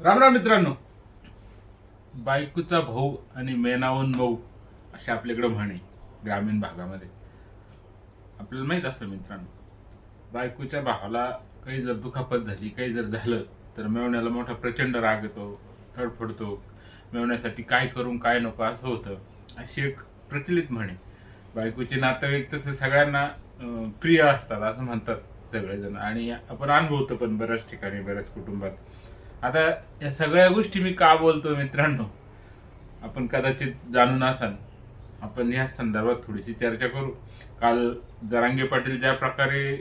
राम राम मित्रांनो. बायकोचा भाऊ आणि मेनावून भाऊ असे आपल्याकडे म्हणे ग्रामीण भागामध्ये. आपल्याला माहीत असतं मित्रांनो बायकोच्या भावाला काही जर दुखापत झाली काही जर झालं तर मेवण्याला मोठा प्रचंड राग येतो तडफडतो. मेवण्यासाठी काय करून काय नको असं होतं. अशी एक प्रचलित म्हणे. बायकोचे नातेवाईक तसे सगळ्यांना प्रिय असतात असं म्हणतात सगळेजण. आणि आपण अनुभवतो पण बऱ्याच ठिकाणी बऱ्याच कुटुंबात. आता या सगळ्या गोष्टी मी का बोलतो मित्रांनो? आपण कदाचित जाणून असाल. आपण या संदर्भात थोडीशी चर्चा करू. काल जरांगे पाटील ज्या प्रकारे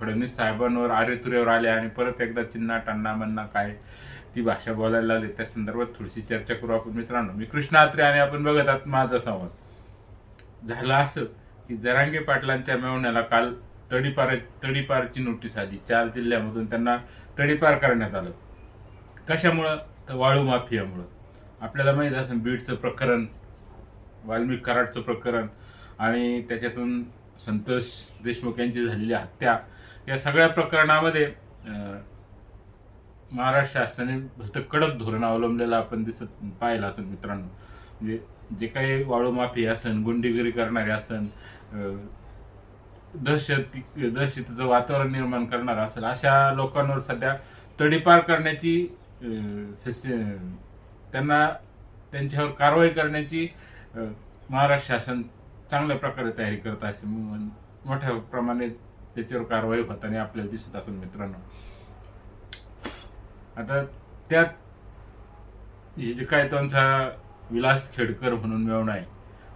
फडणवीस साहेबांवर आरेतुऱ्यावर आले आणि परत एकदा चिन्ना टन्ना मन्ना काय ती भाषा बोलायला लागली त्या संदर्भात थोडीशी चर्चा करू आपण मित्रांनो. मी कृष्ण आत्रे आणि आपण बघत आहात माझा संवाद. झालं असं की जरांगे पाटलांच्या मेवण्याला काल तडीपार तडीपारची नोटीस आली. चार जिल्ह्यामधून त्यांना तडीपार करण्यात आलं. कशामुळं? तर वाळू माफियामुळं. आपल्याला माहीत असेल बीडचं प्रकरण वाल्मिक कराडचं प्रकरण आणि त्याच्यातून संतोष देशमुख यांची झालेली हत्या. या सगळ्या प्रकरणामध्ये महाराष्ट्र शासनाने भलतं कडक धोरण अवलंबलेलं आपण दिसत पाहिलं असेल मित्रांनो. म्हणजे जे काही वाळू माफी असन गुंडीगिरी करणारे असन दहशत दहशतीचं वातावरण निर्माण करणार असेल अशा लोकांवर सध्या तडीपार करण्याची त्यांना त्यांच्यावर कारवाई करण्याची महाराष्ट्र शासन चांगल्या प्रकारे तयारी करत असे मोठ्या प्रमाणे त्याच्यावर कारवाई होताना आपल्याला दिसत असेल मित्रांनो. आता त्यात हे जे काय त्यांचा विलास खेडकर म्हणून मिळवणं आहे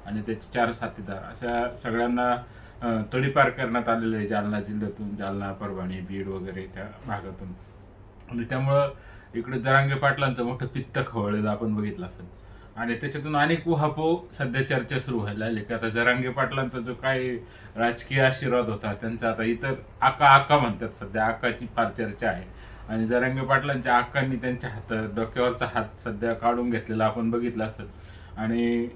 आणि त्याचे चार साथीदार अशा सगळ्यांना तडीपार करण्यात आलेलं आहे जालना जिल्ह्यातून जालना परभणी बीड वगैरे त्या भागातून. आणि त्यामुळं इकडे जरांगे पाटलांचं मोठं पित्त खवळलेलं आपण बघितलं असेल. आणि त्याच्यातून अनेक उहापो सध्या चर्चा सुरू व्हायला लागली. की आता जरांगे पाटलांचा जो काही राजकीय आशीर्वाद होता त्यांचा आता इतर आका आका म्हणतात सध्या आकाची फार चर्चा आहे. आणि जरांगे पाटलांच्या आकांनी त्यांच्या हातात डोक्यावरचा हात सध्या काढून घेतलेला आपण बघितलं असेल. आणि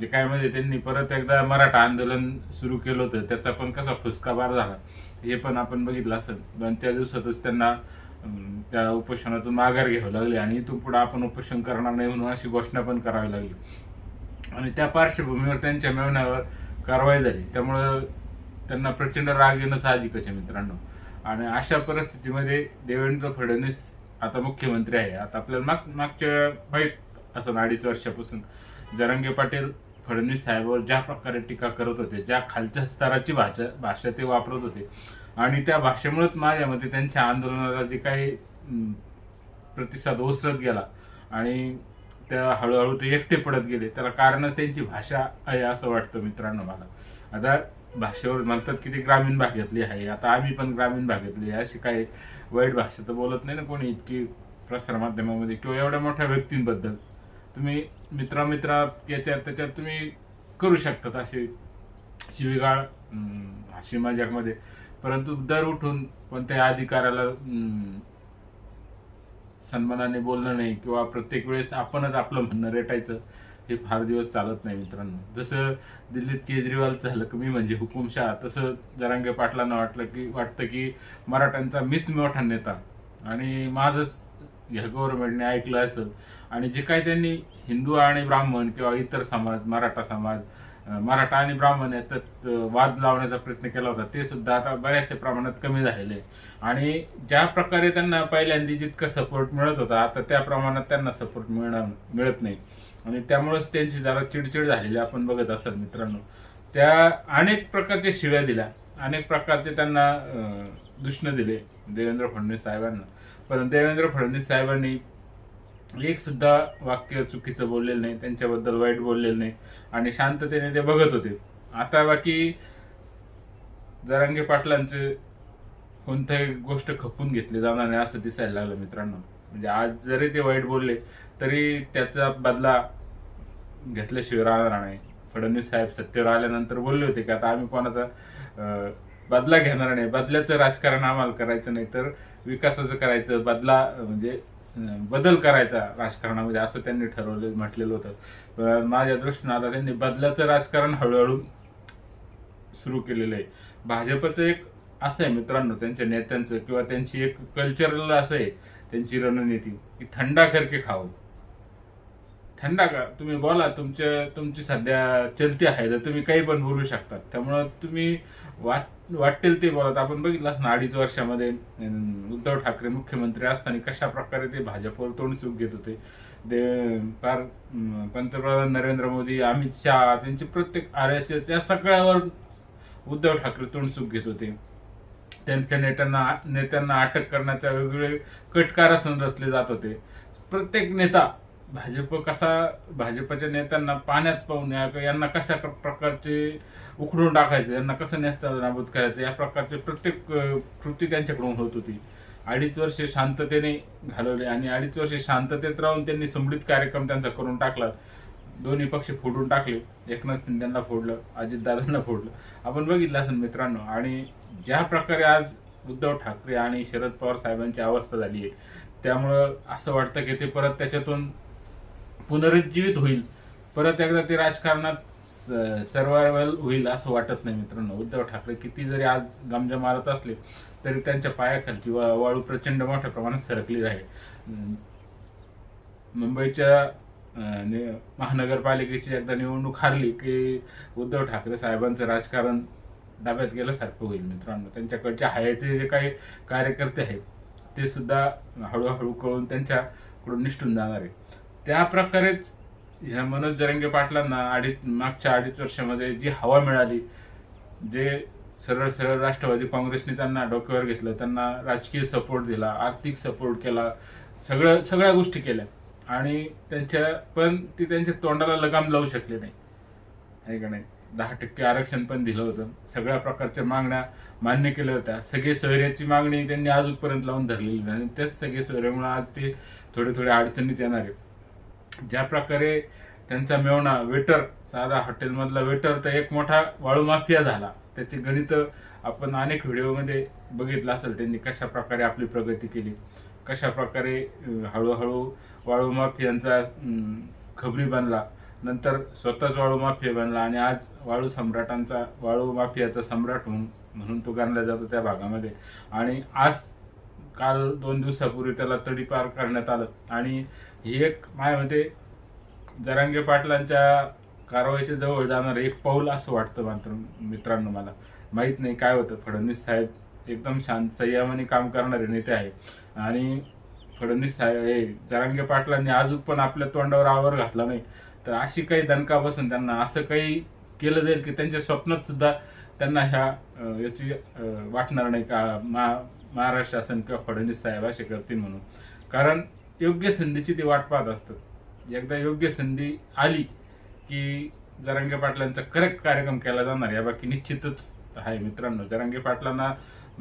जे काय म्हणजे त्यांनी परत एकदा मराठा आंदोलन सुरू केलं होतं त्याचा पण कसा फुसकाबार झाला हे पण आपण बघितलं असेल. दोन चार दिवसातच त्यांना त्या उपोषणातून माघार घ्यावं लागली आणि इथून पुढे आपण उपोषण करणार नाही म्हणून अशी घोषणा पण करावी लागली. आणि त्या पार्श्वभूमीवर त्यांच्या मेवण्यावर कारवाई झाली. त्यामुळं त्यांना प्रचंड राग येणं साहजिकच आहे मित्रांनो. आणि अशा परिस्थितीमध्ये देवेंद्र फडणवीस आता मुख्यमंत्री आहे. आता आपल्याला माग मागच्या माहीत असं अडीच वर्षापासून जरांगे पाटील फडणवीस साहेबांवर ज्या प्रकारे टीका करत होते ज्या खालच्या स्तराची भाषा भाषा ते वापरत होते आणि त्या भाषेमुळेच माझ्या मते त्यांच्या आंदोलनाला जे काही प्रतिसाद ओसरत गेला आणि त्या हळूहळू ते एकटे पडत गेले. त्याला कारणच त्यांची भाषा आहे असं वाटतं मित्रांनो मला. आता भाषेवर म्हणतात की ते ग्रामीण भागातली आहे. आता आम्ही पण ग्रामीण भागातली आहे. अशी काही वाईट भाषा तर बोलत नाही ना कोणी इतकी प्रसारमाध्यमामध्ये किंवा एवढ्या मोठ्या व्यक्तींबद्दल. तुम्ही मित्रामित्रा याच्यात त्याच्यात तुम्ही करू शकतात असे शिवीगाळ अं, हाशी मजाकमध्ये. परंतु दर उठून कोणत्या अधिकाऱ्याला सन्मानाने बोलणं नाही किंवा प्रत्येक वेळेस आपणच आपलं म्हणणं रेटायचं हे फार दिवस चालत नाही मित्रांनो. जसं दिल्लीत केजरीवाल झालं कमी म्हणजे हुकुमशाह तसं जरांगे पाटलांना वाटलं की वाटतं की मराठ्यांचा मीच मोठा नेता. आणि माझंच ह्या गव्हर्नमेंटने ऐकलं असेल. आणि जे काही त्यांनी हिंदू आणि ब्राह्मण किंवा इतर समाज मराठा समाज मराठा आणि ब्राह्मण याच्यात वाद लावण्याचा प्रयत्न केला होता. ते सुद्धा आता बऱ्याचशा प्रमाणात कमी झालेले आहे. आणि ज्या प्रकारे त्यांना पहिल्यांदा जितका सपोर्ट मिळत होता आता त्या प्रमाणात त्यांना सपोर्ट मिळणार मिळत नाही. आणि त्यामुळेच त्यांची जरा चिडचिड झालेली आपण बघत असाल मित्रांनो. त्या अनेक प्रकारच्या शिव्या दिल्या. अनेक प्रकारचे त्यांना दुष्ण दिले देवेंद्र फडणवीस साहेबांना. पण देवेंद्र फडणवीस साहेबांनी एक सुद्धा वाक्य चुकीचं बोललेलं नाही त्यांच्याबद्दल वाईट बोललेलं नाही आणि शांततेने ते बघत होते. आता बाकी जरांगे पाटलांचे कोणत्याही गोष्ट खपून घेतली जाणार नाही असं दिसायला लागलं मित्रांनो. म्हणजे आज जरी ते वाईट बोलले तरी त्याचा बदला घेतल्याशिवाय राहणार नाही. फडणवीस साहेब सत्तेवर आल्यानंतर बोलले होते की आता आम्ही कोणाचा बदला घेणार नाही. बदल्याचं राजकारण आम्हाला करायचं नाही तर विकासाचं करायचं बदला म्हणजे बदल करायचा राजकारणामध्ये असं त्यांनी ठरवलं म्हटलेलं होतं. माझ्या दृष्टीनं आता त्यांनी बदलाचं राजकारण हळूहळू सुरू केलेलं आहे. भाजपचं एक असं आहे मित्रांनो त्यांच्या नेत्यांचं किंवा त्यांची एक कल्चरल असं आहे त्यांची रणनीती की थंडा करके खावं. थंडा का? तुम्ही बोला तुमच्या तुमची सध्या चलती आहे तर तुम्ही काही पण बोलू शकतात. त्यामुळं तुम्ही वाट वाटेल ते बोलत. आपण बघितलं ना अडीच वर्षामध्ये उद्धव ठाकरे मुख्यमंत्री असताना कशा प्रकारे ते भाजपवर तोंडसूक घेत होते. दे फार पंतप्रधान नरेंद्र मोदी अमित शहा त्यांचे प्रत्येक आर एस एस या सगळ्यावर उद्धव ठाकरे तोंडसूक घेत होते. त्यांच्या नेत्यांना नेत्यांना अटक करण्याच्या वेगवेगळे कटकारस्थान रचले जात होते. प्रत्येक नेता भाजप कसा भाजपच्या नेत्यांना पाण्यात पाहून या- यांना कशा क- प्रकारचे उखडून टाकायचं यांना कसं नेस्ता नाबूद करायचं या प्रकारचे प्रत्येक कृती त्यांच्याकडून होत होती. अडीच वर्षे शांततेने घालवले आणि अडीच वर्षे शांततेत राहून त्यांनी संभलित कार्यक्रम त्यांचा करून टाकला. दोन्ही पक्ष फोडून टाकले. एकनाथ शिंदेना फोडलं अजितदादांना फोडलं. आपण बघितलं असेल मित्रांनो आणि ज्या प्रकारे आज उद्धव ठाकरे आणि शरद पवार साहेबांची अवस्था झाली आहे त्यामुळं असं वाटतं की ते परत त्याच्यातून पुनरुज्जीवित होईल. परत एकदा ते राजकारणात सर्वायवल होईल असं वाटत नाही मित्रांनो. उद्धव ठाकरे किती जरी आज गमजा मारत असले तरी त्यांच्या पायाखालची वा- वाळू प्रचंड मोठ्या प्रमाणात सरकली आहे. मुंबईच्या नि- महानगरपालिकेची एकदा निवडणूक हारली की उद्धव ठाकरे साहेबांचं राजकारण डाब्यात गेल्यासारखं होईल मित्रांनो. त्यांच्याकडचे हायचे जे काही कार्यकर्ते आहेत ते सुद्धा हळूहळू कळून त्यांच्याकडून निष्ठून जाणार आहे त्या प्रकारेच ह्या मनोज जरंगे पाटलांना अडीच मागच्या अडीच वर्षामध्ये जी हवा मिळाली जे सरळ सरळ राष्ट्रवादी काँग्रेसने त्यांना डोक्यावर घेतलं त्यांना राजकीय सपोर्ट दिला आर्थिक सपोर्ट केला सगळं सगळ्या गोष्टी केल्या. आणि त्यांच्या पण ती त्यांच्या तोंडाला लगाम लावू शकले नाही. आहे का नाही? दहा टक्के आरक्षण पण दिलं होतं. सगळ्या प्रकारच्या मागण्या मान्य केल्या होत्या. सगळे सोयऱ्याची मागणी त्यांनी आजपर्यंत लावून धरलेली नाही. आणि त्याच सगळे सोयऱ्यामुळे आज ते थोडे थोडे अडचणीत येणार आहे ज्या प्रकारे त्यांचा मेवणा वेटर साधा हॉटेलमधला वेटर तर एक मोठा वाळू माफिया झाला. त्याची गणित आपण अनेक व्हिडिओमध्ये बघितलं असेल त्यांनी कशा प्रकारे आपली प्रगती केली. कशा प्रकारे हळूहळू वाळू माफियांचा खबरी बनला. नंतर स्वतःच वाळू माफिया बनला आणि आज वाळू सम्राटांचा वाळू माफियाचा सम्राट म्हणून म्हणून तो गणला जातो त्या भागामध्ये. आणि आज काल दोन दिवसापूर्वी त्याला तडीपार करण्यात आलं. आणि ही एक माझ्यामध्ये जरांगे पाटलांच्या कारवाईच्या जवळ जाणारं एक पाऊल असं वाटतं मात्र मित्रांनो मला. माहीत नाही काय होतं. फडणवीस साहेब एकदम शांत संयमाने काम करणारे नेते आहे आणि फडणवीस साहेब हे जरांगे पाटलांनी अजून पण आपल्या तोंडावर आवर घातला नाही. तर अशी काही दणका बसून त्यांना असं काही केलं जाईल की त्यांच्या स्वप्नात सुद्धा त्यांना ह्या याची वाटणार नाही का? मा महाराष्ट्र शासन किंवा फडणवीस साहेबाशी करतील म्हणून. कारण योग्य संधीची ते वाट पाहत असतात एकदा योग्य संधी आली की जरांगे पाटलांचा करेक्ट कार्यक्रम केला जाणार या बाकी निश्चितच आहे मित्रांनो. जरांगे पाटलांना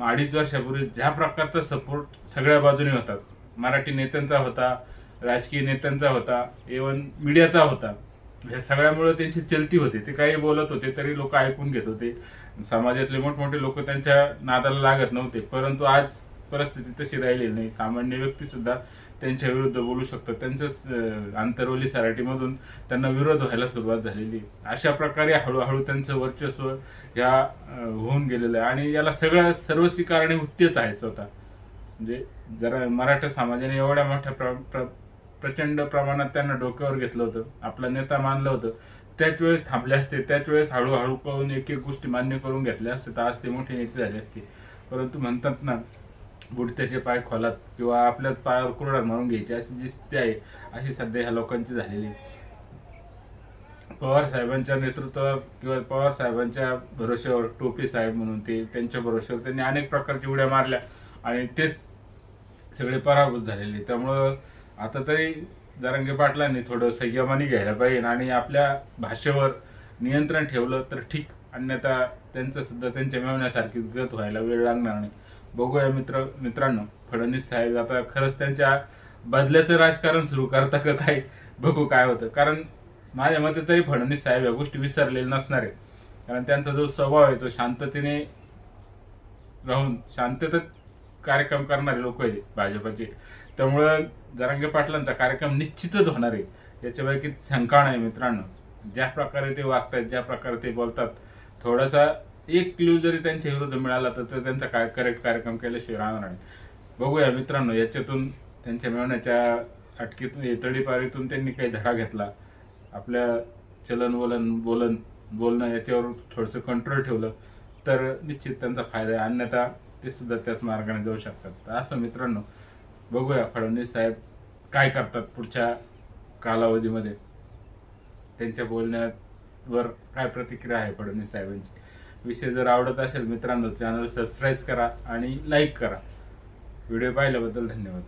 अडीच वर्षापूर्वी ज्या प्रकारचा सपोर्ट सगळ्या बाजूने होता मराठी नेत्यांचा होता राजकीय नेत्यांचा होता इवन मीडियाचा होता ह्या सगळ्यामुळे त्यांची चलती होते. ते काही बोलत होते तरी लोक ऐकून घेत होते. समाजातले मोठमोठे लोक त्यांच्या नादाला लागत नव्हते. परंतु आज परिस्थिती तशी राहिलेली नाही. सामान्य व्यक्ती सुद्धा त्यांच्या विरुद्ध बोलू शकतात. त्यांच्याच आंतरवली सराटीमधून त्यांना विरोध व्हायला सुरुवात झालेली. अशा प्रकारे हळूहळू त्यांचं वर्चस्व ह्या होऊन गेलेलं आहे. आणि याला सगळ्या सर्वस्वी कारणीभूत तेच आहे स्वतः. म्हणजे जरा मराठा समाजाने एवढ्या मोठ्या प्र, प्र, प्रचंड प्रमाणात त्यांना डोक्यावर घेतलं होतं. आपला नेता मानलं होतं. त्याच वेळेस थांबले असते. त्याच वेळेस हळूहळू करून एक एक गोष्टी मान्य करून घेतल्या असते. तर आज ते मोठे नेते झाले असते. परंतु म्हणतात ना बुडत्याचे पाय खोलात किंवा आपल्या पायावर कुरडात मारून घ्यायची अशी जी स्थिती आहे अशी सध्या ह्या लोकांची झालेली पवार साहेबांच्या नेतृत्वावर किंवा पवार साहेबांच्या भरोश्यावर टोपे साहेब म्हणून ते त्यांच्या भरोश्यावर त्यांनी अनेक प्रकारच्या उड्या मारल्या आणि तेच सगळे पराभूत झालेले. त्यामुळं आता तरी जरांगे पाटलांनी थोडं संयमाने घ्यायला पाहिजे आणि आपल्या भाषेवर नियंत्रण ठेवलं तर ठीक. अन्यथा त्यांचं सुद्धा त्यांच्या मिळवण्यासारखीच गत व्हायला वेळ लागणार नाही. बघूया मित्र मित्रांनो फडणवीस साहेब आता खरंच त्यांच्या बदल्याचं राजकारण सुरू करता का काय बघू काय होतं. कारण माझ्या मते तरी फडणवीस साहेब या गोष्टी विसरलेल्या नसणार. आहे कारण त्यांचा जो स्वभाव आहे तो शांततेने राहून शांततेत कार्यक्रम करणारे लोक आहेत भाजपचे. त्यामुळं जरांगे पाटलांचा कार्यक्रम निश्चितच होणार आहे. याच्यापैकी शंका नाही मित्रांनो. ज्या प्रकारे ते वागतात ज्या प्रकारे ते बोलतात थोडासा एक क्ल्यू जरी त्यांच्या विरुद्ध मिळाला तर त्यांचा काय करेक्ट कार्यक्रम केल्याशिवाय राहणार नाही. बघूया मित्रांनो याच्यातून त्यांच्या मिळवण्याच्या अटकीतून येतडीपारीतून त्यांनी काही धडा घेतला. आपल्या चलनवलन बोलन बोलणं याच्यावर थोडंसं कंट्रोल ठेवलं तर निश्चित त्यांचा फायदा आहे. अन्यथा ते सुद्धा त्याच मार्गाने जाऊ शकतात. असं मित्रांनो बघूया फडणवीस साहेब काय करतात पुढच्या कालावधीमध्ये. त्यांच्या बोलण्यावर काय प्रतिक्रिया आहे फडणवीस साहेबांची? विषय जर आवडत असेल मित्रांनो चॅनल सबस्क्राईब करा आणि लाईक करा. व्हिडिओ पाहिल्याबद्दल धन्यवाद.